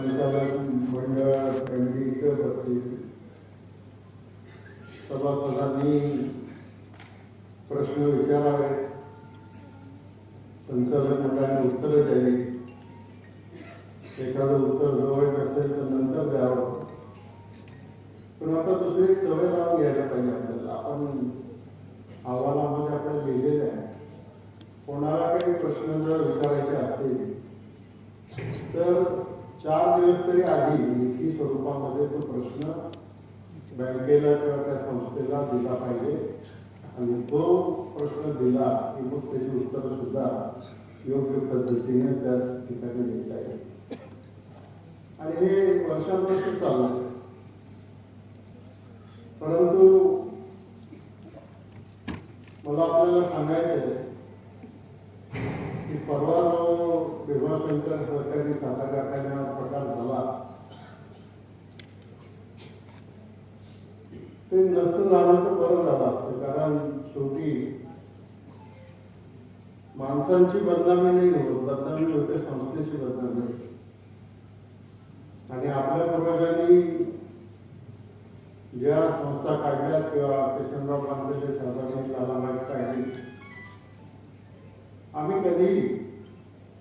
संचालक मंडळ कमिटीचं उपस्थित. सभासदांनी प्रश्न विचारावे. संचालक मंडळाने उत्तरं द्यावी. एखादं उत्तर जवळ नसेल तर नंतर द्यावं. पण आता दुसरी एक सवय लावून घ्यायला पाहिजे आपल्याला. आपण अहवालामध्ये आपण लिहिलेलं आहे. कोणाला काही प्रश्न जर विचारायचे असतील तर चार दिवस तरी आधी लेखी स्वरूपामध्ये तो प्रश्न बँकेला किंवा त्या संस्थेला दिला पाहिजे. आणि तो प्रश्न दिला की मग त्याची उत्तरं सुद्धा योग्य पद्धतीने त्या ठिकाणी देता येईल. आणि हे वर्षानुवर्ष आहे. परंतु मला आपल्याला सांगायचं आहे की परवा जो भीमाशंकर सहकारी साखर कारखान्यावर प्रकार झाला. ते नसतं झालं तर बरं झालं असतं कारण शेवटी माणसांची बदनामी नाही होत बदनामी होते संस्थेची बदनामी. आणि आपल्या पूर्वजांनी ज्या संस्था काढल्या किंवा किशनराव पांढरे साहेबांनी लालाबाई काढली आम्ही कधी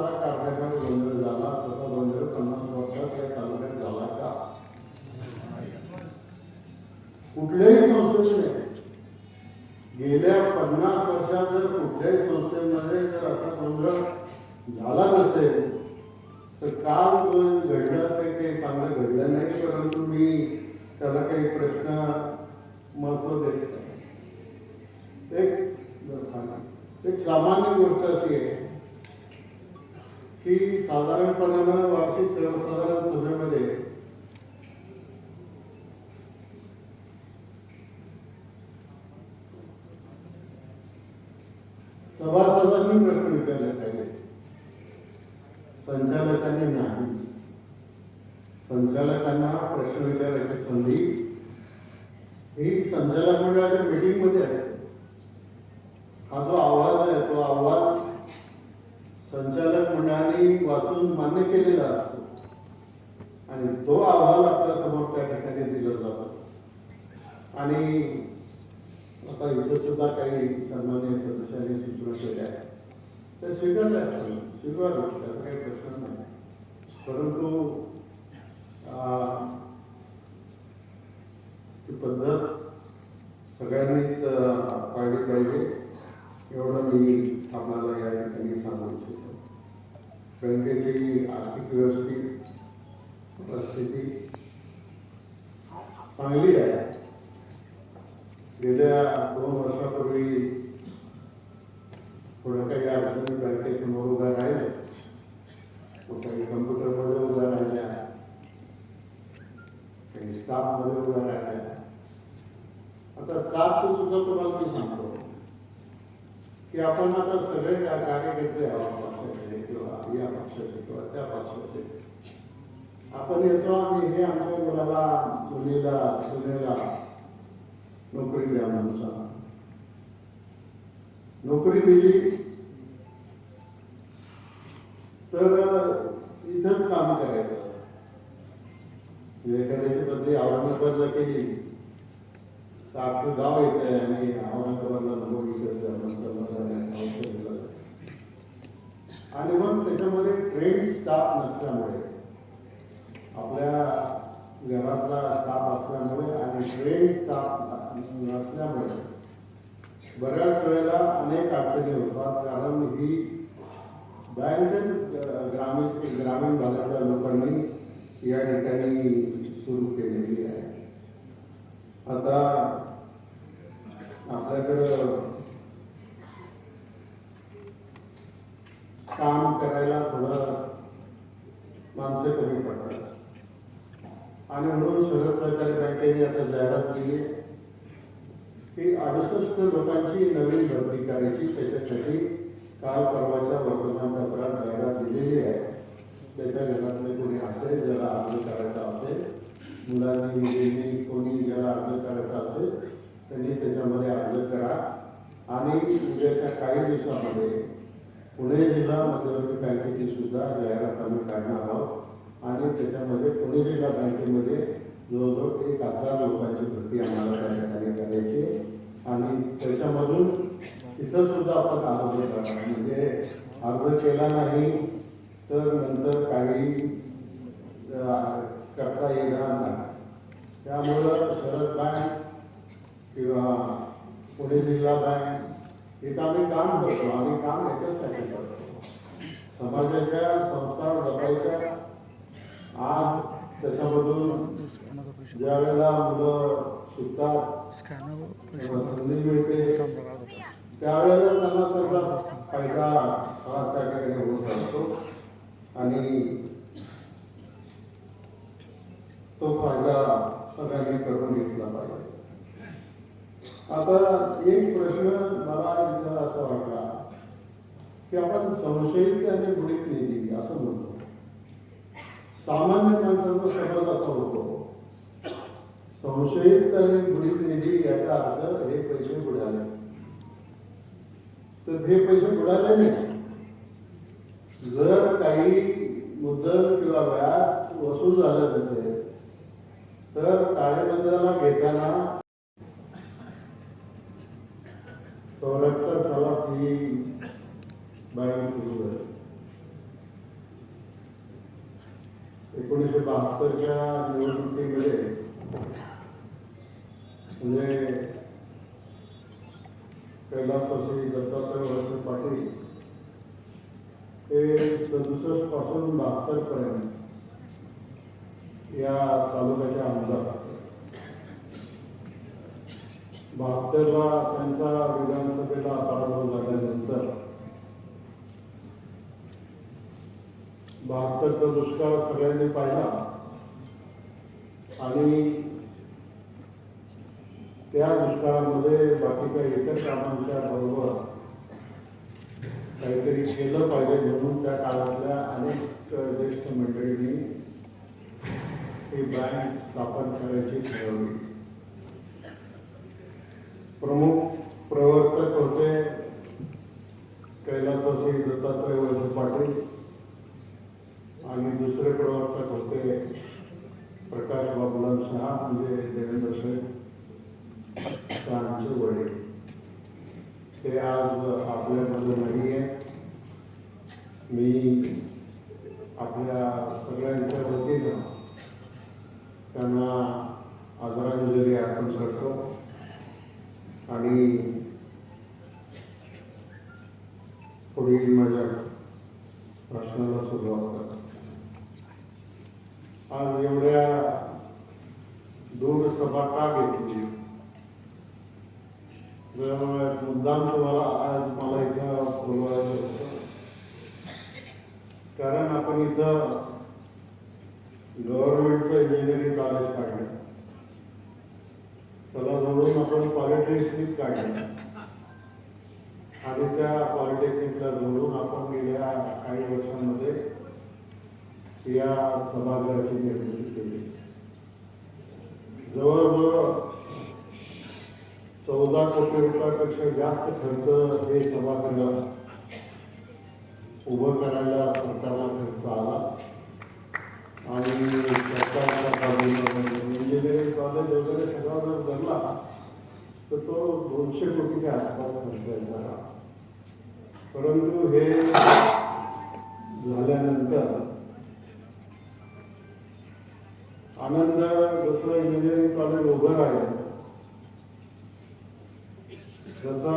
जरा कारखान्यात गोंधळ झाला तसा गोंधळ पन्नास वर्षात या तालुक्यात झाला का? कुठल्याही संस्थेमध्ये. गेल्या पन्नास वर्षात जर कुठल्याही संस्थेमध्ये जर असा गोंधळ झाला नसेल तर काल घडलं ते काही चांगलं घडलं नाही परंतु मी त्याला काही प्रश्न महत्त्व देत नाही. एक सामान्य गोष्ट अशी आहे की साधारणपणानं वार्षिक सर्वसाधारण सभेमध्ये सभासदांनी प्रश्न विचारले पाहिजे. संचालकांनी नाही. संचालकांना प्रश्न विचारायची संधी ही संचालक मंडळाच्या मीटिंगमध्ये असते. हा जो आवाज आहे तो आवाज संचालक मंडळाने वाचून मान्य केलेला असतो. आणि तो अहवाल आपल्यासमोर त्या ठिकाणी दिला जातो. आणि आता इथं सुद्धा काही सन्मान्य सदस्यांनी सूचना केल्या. त्या स्वीकारल्या स्वीकार त्याचा काही प्रश्न नाही. परंतु अं, ती पद्धत सगळ्यांनीच पाळली पाहिजे. एवढं मी आपल्याला या ठिकाणी सांगू इच्छितो. बँकेची आर्थिक व्यवस्थित परिस्थिती चांगली आहे. गेल्या दोन वर्षापूर्वी थोड्या काही अडचणी बँकेसमोर उभ्या राहिल्या. काही कम्प्युटरमध्ये उभ्या राहिल्या. काही स्टाफमध्ये उभ्या राहिल्या. आता स्टाफचं सुद्धा तुम्हाला मी सांगतो की आपण आता सगळे का- कार्यकर्ते आहोत. पक्षाचे किंवा या पक्षाचे किंवा त्या पक्षाचे आपण येतो आणि हे आमच्या मुलाला मुलीला सुनेला नोकरी द्या म्हणून नोकरी दिली तर इथंच काम करायचं एखाद्याची बदली औरंगाबादला केली तर आपलं गाव येत आहे आणि औरंगाबादला नोकरी आणि मग त्याच्यामध्ये ट्रेन स्टाफ नसल्यामुळे आपल्या घरातला स्टाफ असल्यामुळे आणि ट्रेन स्टाफ नसल्यामुळे बऱ्याच वेळेला अनेक अडचणी होतात. कारण ही बँकच ग्रामीण ग्रामीण भागातल्या लोकांनी या ठिकाणी सुरू केलेली आहे. आता आपल्याकडं काम करायला थोडं माणसं कमी पडतात. आणि म्हणून शहर सहकारी बँकेने आता जाहिरात केली की अडुसष्ट लोकांची नवीन भरती करायची त्याच्यासाठी काल परवाच्या वर्तमानपत्रात जाहिरात दिलेली आहे. त्याच्या घरातले कोणी असेल ज्याला अर्ज करायचा असेल मुलांनी मुलींनी कोणी ज्याला अर्ज करायचा असेल त्यांनी त्याच्यामध्ये अर्ज करा. आणि उद्याच्या काही दिवसामध्ये पुणे जिल्हा मध्यवर्ती बँकेची सुद्धा जाहिरात आम्ही काढणार आहोत. आणि त्याच्यामध्ये पुणे जिल्हा बँकेमध्ये जवळजवळ एक हजार लोकांची भरती आम्हाला त्या ठिकाणी करायची आणि त्याच्यामधून तिथं सुद्धा आपण अर्ज करा म्हणजे अर्ज केला नाही तर नंतर काही करता येणार नाही. त्यामुळं शरद बँक किंवा पुणे जिल्हा बँक इथं आम्ही काम करतो आम्ही काम याच्यासाठी करतो समाजाच्या संस्था जपायच्या आज त्याच्यामधून ज्या वेळेला मुलं शिकतात संधी मिळते त्यावेळेला त्यांना त्याचा फायदा हा त्या ठिकाणी होत असतो आणि तो फायदा सगळ्यांनी करून घेतला पाहिजे. आता एक प्रश्न मला इथं असा वाटला की आपण संशयित आणि गुणित निधी असं म्हणतो. सामान्य माणसाचा समज असा होतो. संशयित आणि गुढीत निधी याचा अर्थ हे पैसे बुडाले. तर हे पैसे बुडाले नाही जर काही मुद्दल किंवा व्याज वसूल झालं नसेल तर ताळेबंदाला घेताना चौऱ्याहत्तर सालात ही बँक सुरू झाली एकोणीसशे निवडणुकीमध्ये म्हणजे कैलासवासी दत्तात्रय वळसे पाटील ते सदुसष्टपासून बहात्तर पर्यंत या तालुक्याच्या आमदार बहात्तरला त्यांचा विधानसभेला पराभव झाल्यानंतर बहात्तरचा दुष्काळ सगळ्यांनी पाहिला. आणि त्या दुष्काळामध्ये बाकी काही इतर कामांच्या बरोबर काहीतरी केलं पाहिजे म्हणून त्या काळातल्या अनेक ज्येष्ठ मंडळींनी ही बँक स्थापन करायची ठरवली. प्रमुख प्रवर्तक होते कैलासवासी दत्तात्रय वळसे पाटील आणि दुसरे प्रवर्तक होते प्रकाश बाबुलाल शहा म्हणजे देवेंद्र शेठ शहाचे वडील ते आज आपल्यामध्ये नाही आहे मी आपल्या सगळ्यांच्या वतीनं त्यांना आदरांजली अर्पण करतो. आणि पुढील माझ्या प्रश्नाला सुरुवात करतो. आज एवढ्या दूर सभा का घेतली मुद्दाम तुम्हाला आज मला इथं बोलवायला कारण आपण इथं गव्हर्नमेंटचं इंजिनिअरिंग कॉलेज काढलं. त्याला जोडून आपण पॉलिटेक्निक काढलं. आणि त्या पॉलिटेक्निकला जोडून आपण गेल्या काही वर्षांमध्ये या सभागृहाची निर्मिती केली. जवळजवळ चौदा कोटी रुपयापेक्षा जास्त खर्च हे सभागृह उभं करायला सरकारला खर्च आला. आणि सरकार इंजिनिअरिंग कॉलेज वगैरे सगळा जर धरला. तर तो दोनशे कोटीच्या आसपास खर्च येणार परंतु हे झाल्यानंतर आनंद जसं इंजिनिअरिंग कॉलेज उभं राहिलं जसा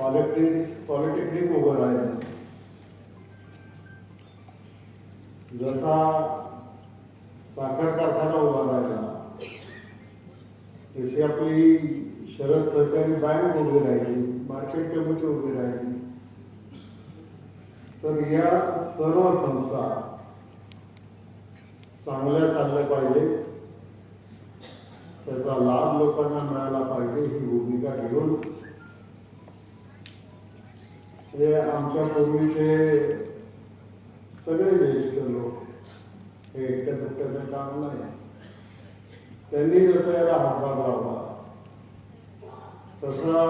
पॉलिटेक्निक पॉलिटेक्निक उभं राहिलं जसा साखर कारखाना उभा राहिला तशी आपली शरद सहकारी बँक उभी राहिली मार्केट कमिटी उभी राहिली. तर या सर्व संस्था चांगल्या चालल्या पाहिजे. त्याचा लाभ लोकांना मिळाला पाहिजे ही भूमिका घेऊन हे आमच्या पूर्वीचे सगळे ज्येष्ठ लोक हे एकट्या दुकट्याचं काम नाही. त्यांनी जसं याला हातभार लावला तसा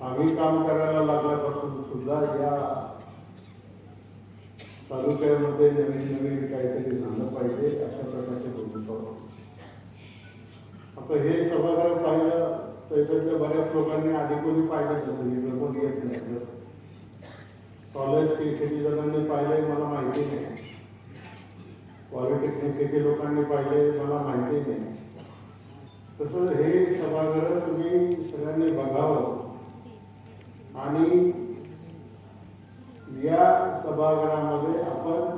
आम्ही काम करायला लागल्यापासून सुद्धा या तालुक्यामध्ये नवीन नवीन काहीतरी झालं पाहिजे अशा प्रकारचे भूमिका आता हे सभागृह पाहिलं तर इकडच्या बऱ्याच लोकांनी आधी कोणी पाहिलं नसेल इकडं कोणी येत नाही कॉलेज किती जणांनी पाहिले मला माहिती नाही. पॉलिटिक्सने किती लोकांनी पाहिले मला माहिती नाही. तसं हे सभागृह तुम्ही सगळ्यांनी बघावं. आणि या सभागृहामध्ये आपण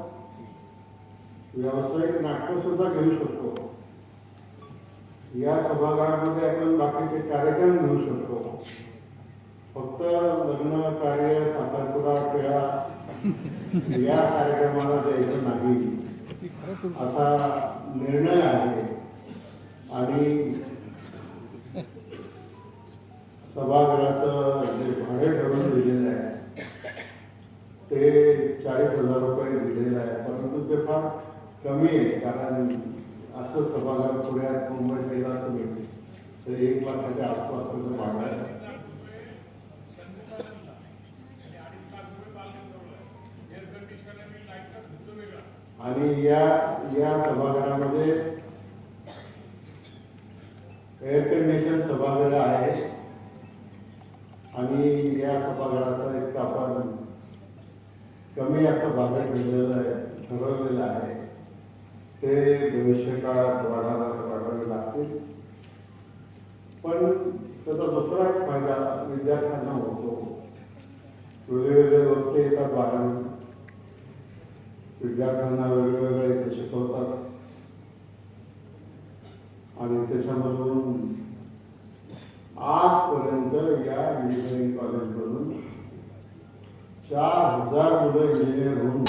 व्यावसायिक नाटक सुद्धा घेऊ शकतो. या सभागृहामध्ये आपण बाकीचे कार्यक्रम घेऊ शकतो. फक्त लग्न कार्य सातारपुरा खेळा या कार्यक्रमाला द्यायचं नाही. असा निर्णय आहे. आणि सभागृहाचं जे भाडे ठरवून दिलेलं आहे ते चाळीस हजार रुपये दिलेलं आहे. परंतु ते फार कमी आहे कारण असं सभागार पुण्यात मुंबईत गेला तुम्ही. तर एक लाखाच्या आसपास त्याचं मागणं आहे आणि या या सभागृहामध्ये एअर कंडिशन सभागृह आहे. आणि या सभागृहाचा एक आपण कमी असं भागात ठरलेलं आहे ठरवलेलं आहे. ते भविष्यकाळात वाढायला वाढवावे लागतील. पण त्याचा दुसरा एक फायदा विद्यार्थ्यांना होतो. वेगवेगळे वक्ते येतात बाहेरून. विद्यार्थ्यांना वेगवेगळे इथे शिकवतात. आणि त्याच्यामधून आजपर्यंत या इंजिनिअरिंग कॉलेजमधून चार हजार मुलं इंजिनियर होऊन